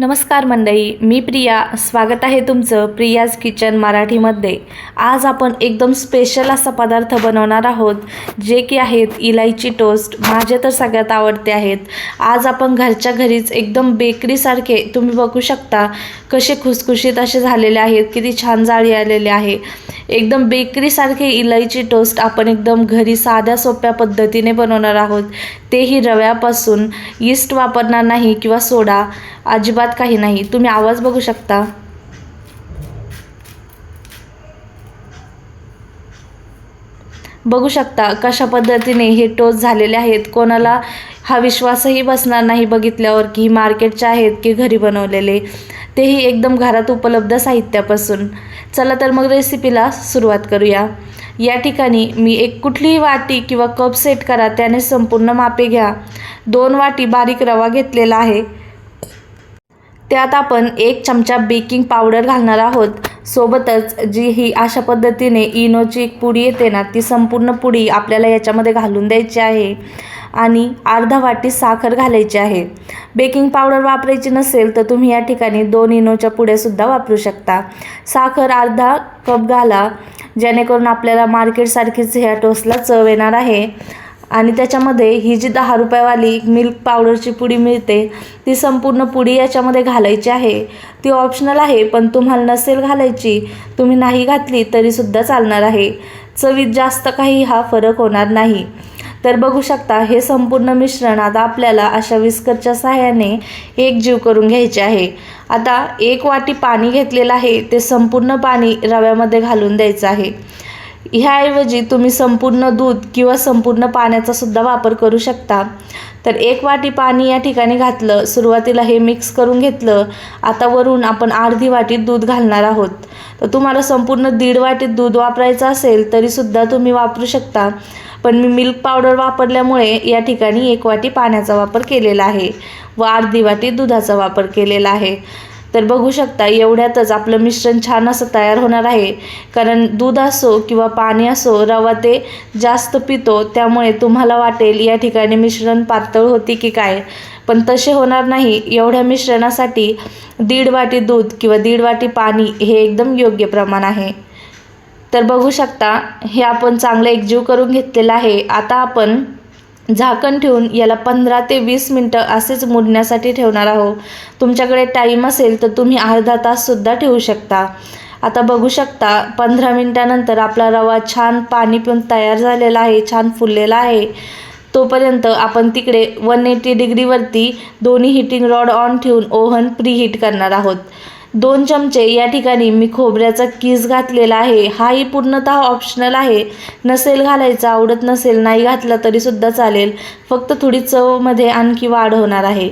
नमस्कार मंडळी मी प्रिया. स्वागत आहे तुमचं प्रियाज किचन मराठीमध्ये. आज आपण एकदम स्पेशल असा पदार्थ बनवणार आहोत जे की आहेत इलायची टोस्ट माझे तर सगळ्यात आवडते आहेत. आज आपण घरच्या घरीच एकदम बेकरीसारखे तुम्ही बघू शकता कसे खुसखुशीत असे झालेले आहेत किती छान जाळी आलेले आहे. एकदम बेकरीसारखे इलायची टोस्ट आपण एकदम घरी साध्या सोप्या पद्धतीने बनवणार आहोत. तेही रव्यापासून यीस्ट वापरणार नाही किंवा सोडा. अजिबात काही नाही. तुम्ही आवाज बघू शकता. बघू शकता कशा पद्धतीने हे टोच झालेले आहेत. कोणाला हा विश्वासही बसणार नाही बघितल्यावर की मार्केटचे आहेत की घरी बनवलेले. तेही एकदम घरात उपलब्ध साहित्यापासून. चला तर मग रेसिपीला सुरुवात करूया. या ठिकाणी मी एक कुठलीही वाटी किंवा कप सेट करा त्याने संपूर्ण मापे घ्या. दोन वाटी बारीक रवा घेतलेला आहे. त्यात आपण एक चमचा बेकिंग पावडर घालणार आहोत. सोबतच जी ही अशा पद्धतीने इनोची एक पुडी येते ना ती संपूर्ण पुडी आपल्याला याच्यामध्ये घालून द्यायची आहे. आणि अर्धा वाटी साखर घालायची आहे. बेकिंग पावडर वापरायची नसेल तर तुम्ही या ठिकाणी दोन इनोच्या पुड्यासुद्धा वापरू शकता. साखर अर्धा कप घाला जेणेकरून आपल्याला मार्केटसारखीच ह्या टोस्टला चव येणार आहे. आणि त्याच्यामध्ये ही जी दहा रुपयावाली मिल्क पावडरची पुडी मिळते ती संपूर्ण पुडी याच्यामध्ये घालायची आहे. ती ऑप्शनल आहे पण तुम्हाला नसेल घालायची तुम्ही नाही घातली तरीसुद्धा चालणार आहे. चवीत जास्त काही हा फरक होणार नाही. तर बघू शकता हे संपूर्ण मिश्रण आता आपल्याला अशा विस्करच्या सहाय्याने एकजीव करून घ्यायचे आहे. आता एक वाटी पाणी घेतलेलं आहे ते संपूर्ण पाणी रव्यामध्ये घालून द्यायचं आहे. ह्याऐवजी तुम्ही संपूर्ण दूध किंवा संपूर्ण पाण्याचा सुद्धा वापर करू शकता. तर एक वाटी पाणी या ठिकाणी घातलं सुरुवातीला हे मिक्स करून घेतलं. आता वरून आपण अर्धी वाटी दूध घालणार आहोत. तर तुम्हाला संपूर्ण दीड वाटी दूध वापरायचं असेल तरीसुद्धा तुम्ही वापरू शकता. पण मी मिल्क पावडर वापरल्यामुळे या ठिकाणी एक वाटी पाण्याचा वापर केलेला आहे व अर्धी वाटी दुधाचा वापर केलेला आहे. तर बघू शकता एवढ्यातच आपलं मिश्रण छान असं तयार होणार आहे. कारण दूध असो किंवा पाणी असो रवा ते जास्त पितो त्यामुळे तुम्हाला वाटेल या ठिकाणी मिश्रण पातळ होती की काय. पण तसे होणार नाही. एवढ्या मिश्रणासाठी दीड वाटी दूध किंवा दीड वाटी पाणी हे एकदम योग्य प्रमाण आहे. तर बघू शकता हे आपण चांगलं एकजीव करून घेतलेलं आहे. आता आपण झाकण ठेवून याला पंधरा ते वीस मिनटं असेच मुडण्यासाठी ठेवणार आहोत. तुमच्याकडे टाईम असेल तर तुम्ही अर्धा ताससुद्धा ठेवू शकता. आता बघू शकता पंधरा मिनटानंतर आपला रवा छान पाणी पिऊन तयार झालेला आहे छान फुललेला आहे. तोपर्यंत आपण तिकडे वन एटी डिग्रीवरती दोन्ही हिटिंग रॉड ऑन ठेवून ओव्हन प्री हीट करणार आहोत. दोन चमचे या ठिकाणी मी खोबऱ्याचा किस घातलेला आहे. हाही पूर्णतः ऑप्शनल आहे. नसेल घालायचा आवडत नसेल नाही घातला तरीसुद्धा चालेल. फक्त थोडी चवमध्ये आणखी वाढ होणार आहे.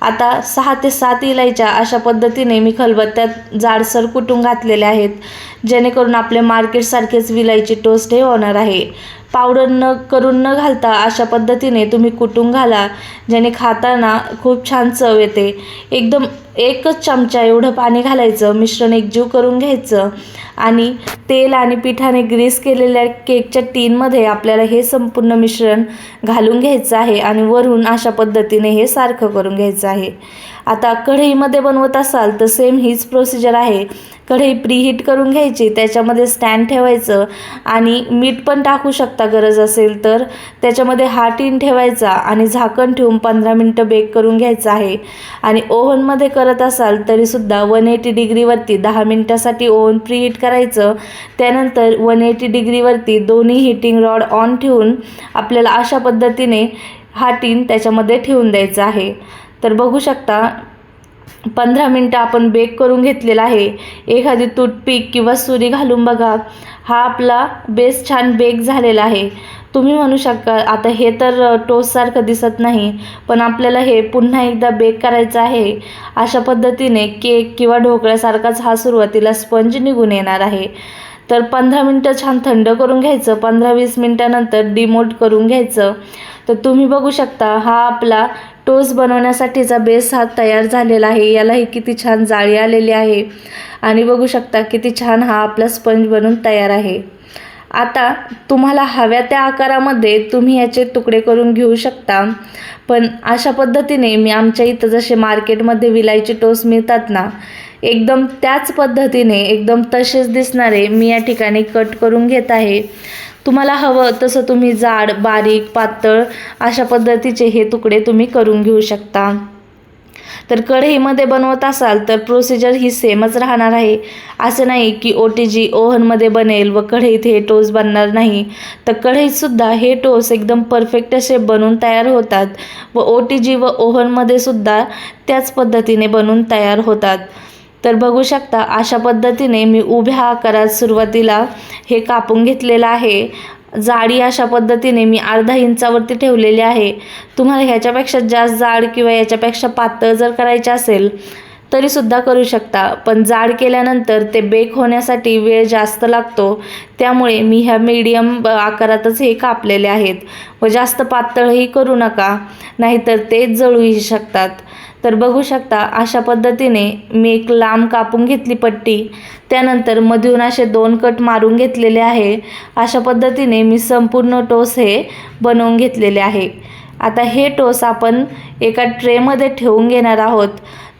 आता सहा ते सात इलायच्या अशा पद्धतीने मी खलबत्त्यात जाडसर कुटून घातलेल्या आहेत. जेणेकरून आपले मार्केटसारखेच विलायची टोस्ट हे होणार आहे. पावडर न करून न घालता अशा पद्धतीने तुम्ही कुटून घाला ज्याने खाताना खूप छान चव येते. एकदम एकच चमचा एवढं पाणी घालायचं मिश्रण एकजीव करून घ्यायचं आणि तेल आणि पिठाने ग्रीस केलेल्या केकच्या टीनमध्ये आपल्याला हे संपूर्ण मिश्रण घालून घ्यायचं आहे आणि वरून अशा पद्धतीने हे सारखं करून घ्यायचं आहे. आता कढईमध्ये बनवत असाल तर सेम हीच प्रोसिजर आहे. कढई प्रीहीट करून घ्यायची त्याच्यामध्ये स्टँड ठेवायचं आणि मीठ पण टाकू शकता गरज असेल तर. त्याच्यामध्ये हा टीन ठेवायचा आणि झाकण ठेवून पंधरा मिनटं बेक करून घ्यायचं आहे. आणि ओव्हनमध्ये करत असाल तरीसुद्धा वन एटी डिग्रीवरती दहा मिनटासाठी ओव्हन प्रीहीट करायचं. त्यानंतर वन एटी डिग्रीवरती दोन्ही हिटिंग रॉड ऑन ठेवून आपल्याला अशा पद्धतीने हा टीन त्याच्यामध्ये ठेवून द्यायचा आहे. तर बघू शकता पंधरा मिनटं आपण बेक करून घेतलेला आहे. एखादी टूथपिक किंवा सुरी घालून बघा. हा आपला बेस छान बेक झालेला आहे. तुम्ही म्हणू शकता आता हे तर टोस्टसारखं दिसत नाही पण आपल्याला हे पुन्हा एकदा बेक करायचं आहे. अशा पद्धतीने केक किंवा ढोकळ्यासारखाच हा सुरुवातीला स्पंज निघून येणार आहे. तर पंधरा मिनटं छान थंड करून घ्यायचं पंधरा वीस मिनटानंतर डिमोट करून घ्यायचं. तर तुम्ही बघू शकता हा आपला टोस बनवण्यासाठीचा बेस हा तयार झालेला आहे. यालाही किती छान जाळी आलेली आहे. आणि बघू शकता किती छान हा आपला स्पंज बनून तयार आहे. आता तुम्हाला हव्या त्या आकारामध्ये तुम्ही याचे तुकडे करून घेऊ शकता. पण अशा पद्धतीने मी आमच्या इथं जसे मार्केटमध्ये विलायची टोस मिळतात ना एकदम त्याच पद्धतीने एकदम तसेच दिसणारे मी या ठिकाणी कट करून घेत आहे. तुम्हाला हवं तसं तुम्ही जाड बारीक पातळ अशा पद्धतीचे हे तुकडे तुम्ही करून घेऊ शकता. तर कढईमध्ये बनवत असाल तर प्रोसिजर ही सेमच राहणार आहे. असं नाही की ओ टी जी ओव्हनमध्ये बनेल व कढईत हे टोस बनणार नाही. तर कढईतसुद्धा हे टोस एकदम परफेक्ट असे बनून तयार होतात व ओ टी जी व ओव्हनमध्ये सुद्धा त्याच पद्धतीने बनून तयार होतात. तर बघू शकता अशा पद्धतीने मी उभ्या आकारात सुरुवातीला हे कापून घेतलेलं आहे. जाडी अशा पद्धतीने मी अर्धा इंचावरती ठेवलेली आहे. तुम्हाला ह्याच्यापेक्षा जास्त जाड किंवा याच्यापेक्षा पातळ जर करायचे असेल तरीसुद्धा करू शकता. पण जाड केल्यानंतर ते बेक होण्यासाठी वेळ जास्त लागतो. त्यामुळे मी ह्या मीडियम आकारातच हे कापलेले आहेत. व जास्त पातळही करू नका नाहीतर ते जळूही शकतात. तर बघू शकता अशा पद्धतीने मी एक लांब कापून घेतली पट्टी. त्यानंतर मधून असे दोन कट मारून घेतलेले आहे. अशा पद्धतीने मी संपूर्ण टोस हे बनवून घेतलेले आहे. आता हे टोस आपण एका ट्रेमध्ये ठेवून घेणार आहोत.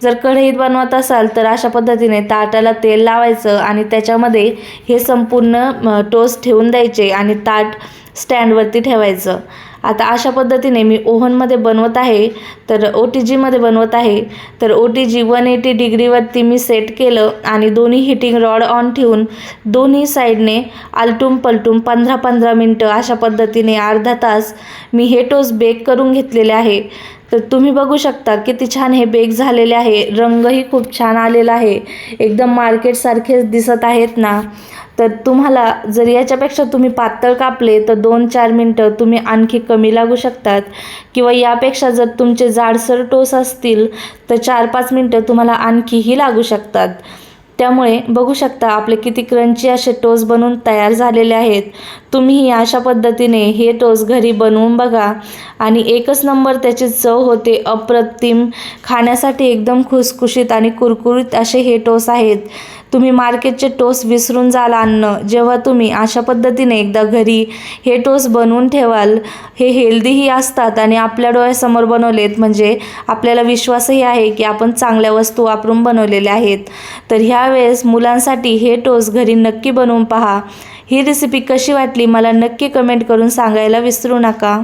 जर कढईत बनवत असाल तर अशा पद्धतीने ताटाला तेल लावायचं आणि त्याच्यामध्ये हे संपूर्ण टोस ठेवून द्यायचे आणि ताट स्टँडवरती ठेवायचं. आता अशा पद्धतीने मी ओव्हनमध्ये बनवत आहे तर ओ टी जीमध्ये बनवत आहे तर O T G one eighty डिग्रीवरती मी सेट केलं आणि दोन्ही हिटिंग रॉड ऑन ठेवून दोन्ही साईडने आलटून पलटून पंधरा पंधरा मिनटं अशा पद्धतीने अर्धा तास मी हे टोस्ट बेक करून घेतलेले आहे. तर तुम्ही बघू शकता किती छान हे बेक झालेले आहे. रंगही खूप छान आलेला आहे. एकदम मार्केटसारखेच दिसत आहेत ना. तर तुम्हाला जर याच्यापेक्षा तुम्ही पातळ कापले तर दोन चार मिनटं तुम्ही आणखी कमी लागू शकतात. किंवा यापेक्षा जर तुमचे जाडसर टोस असतील तर चार पाच मिनटं तुम्हाला आणखीही लागू शकतात. त्यामुळे बघू शकता आपले किती क्रंची असे टोस बनून तयार झालेले आहेत. तुम्ही अशा पद्धतीने हे टोस घरी बनवून बघा. आणि एकच नंबर त्याची चव होते अप्रतिम. खाण्यासाठी एकदम खुसखुशीत आणि कुरकुरीत असे हे टोस आहेत. तुम्ही मार्केटचे टोस्ट विसरून जाल आणणं जेव्हा तुम्ही अशा पद्धतीने एकदा घरी हे टोस्ट बनवून ठेवाल हे हेल्दीही असतात आणि आपल्या डोळ्यासमोर बनवलेत म्हणजे आपल्याला विश्वासही आहे की आपण चांगल्या वस्तू वापरून बनवलेल्या आहेत. तर ह्यावेळेस मुलांसाठी हे टोस्ट घरी नक्की बनवून पहा. ही रेसिपी कशी वाटली मला नक्की कमेंट करून सांगायला विसरू नका.